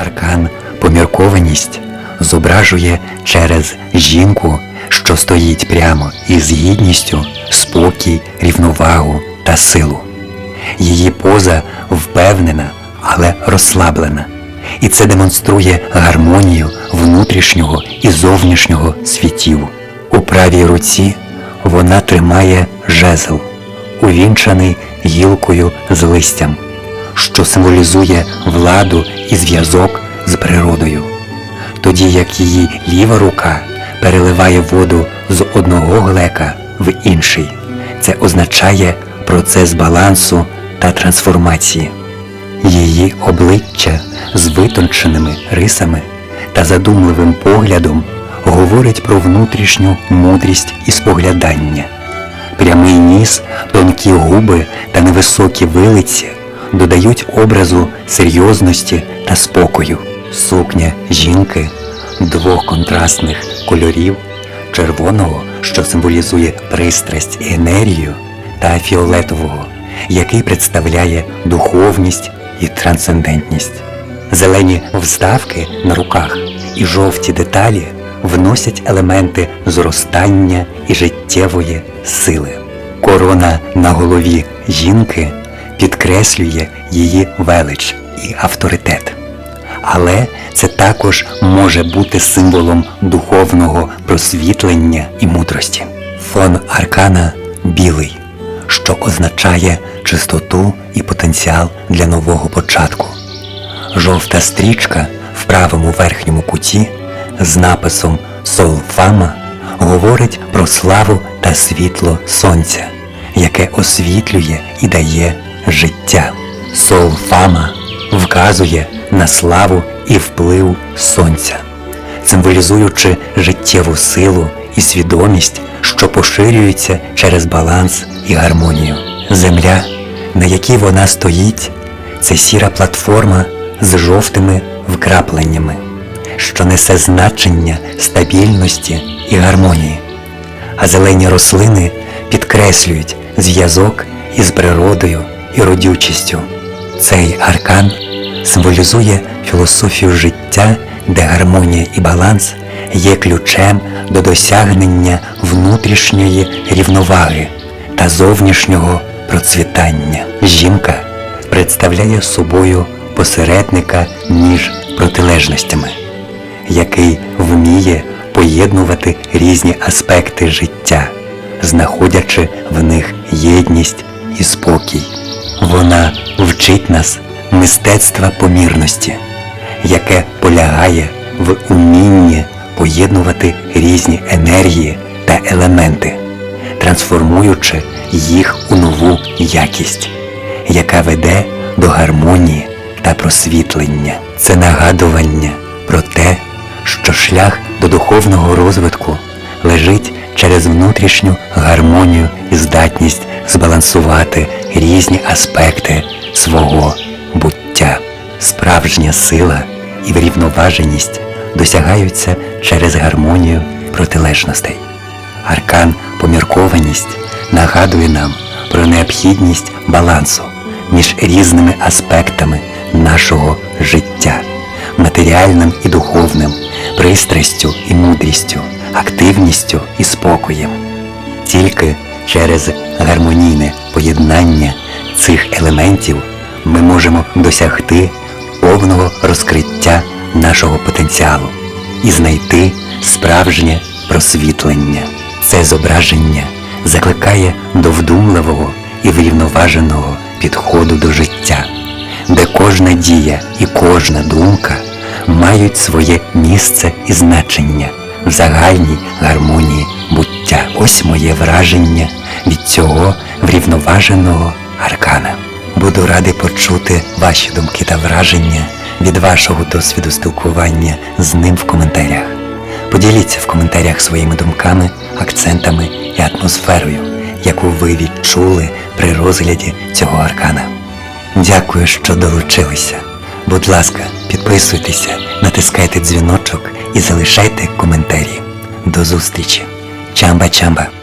Аркан поміркованість зображує через жінку, що стоїть прямо із гідністю, спокій, рівновагу та силу. Її поза впевнена, але розслаблена. І це демонструє гармонію внутрішнього і зовнішнього світів. У правій руці вона тримає жезл, увінчаний гілкою з листям, що символізує владу і зв'язок з природою. Тоді як її ліва рука переливає воду з одного глека в інший. Це означає процес балансу та трансформації. Її обличчя з витонченими рисами та задумливим поглядом говорить про внутрішню мудрість і споглядання. Прямий ніс, тонкі губи та невисокі вилиці додають образу серйозності та спокою. Сукня жінки двох контрастних кольорів червоного, що символізує пристрасть і енергію, та фіолетового, який представляє духовність і трансцендентність. Зелені вставки на руках і жовті деталі вносять елементи зростання і життєвої сили. Корона на голові жінки підкреслює її велич і авторитет. Але це також може бути символом духовного просвітлення і мудрості. Фон аркана білий, що означає чистоту і потенціал для нового початку. Жовта стрічка в правому верхньому куті з написом Солфама говорить про славу та світло сонця, яке освітлює і дає життя. Солфама вказує на славу і вплив сонця, символізуючи життєву силу і свідомість, що поширюється через баланс і гармонію. Земля, на якій вона стоїть, це сіра платформа з жовтими вкрапленнями, що несе значення стабільності і гармонії, а зелені рослини підкреслюють зв'язок із природою і родючістю. Цей аркан символізує філософію життя, де гармонія і баланс є ключем до досягнення внутрішньої рівноваги та зовнішнього процвітання. Жінка представляє собою посередника між протилежностями, який вміє поєднувати різні аспекти життя, знаходячи в них єдність і спокій. Вона вчить нас мистецтва помірності, яке полягає в умінні поєднувати різні енергії та елементи, трансформуючи їх у нову якість, яка веде до гармонії та просвітлення. Це нагадування про те, що шлях до духовного розвитку лежить через внутрішню гармонію і здатність збалансувати різні аспекти свого буття. Справжня сила і врівноваженість досягаються через гармонію протилежностей. Аркан поміркованість нагадує нам про необхідність балансу між різними аспектами нашого життя, матеріальним і духовним, пристрастю і мудрістю, активністю і спокоєм. Тільки через гармонійне поєднання цих елементів ми можемо досягти повного розкриття нашого потенціалу і знайти справжнє просвітлення. Це зображення закликає до вдумливого і врівноваженого підходу до життя, де кожна дія і кожна думка мають своє місце і значення в загальній гармонії буття. Ось моє враження від цього врівноваженого аркана. Буду радий почути ваші думки та враження від вашого досвіду спілкування з ним в коментарях. Поділіться в коментарях своїми думками, акцентами і атмосферою, яку ви відчули при розгляді цього аркана. Дякую, що долучилися. Будь ласка, підписуйтеся, натискайте дзвіночок і залишайте коментарі. До зустрічі. Чамба-чамба!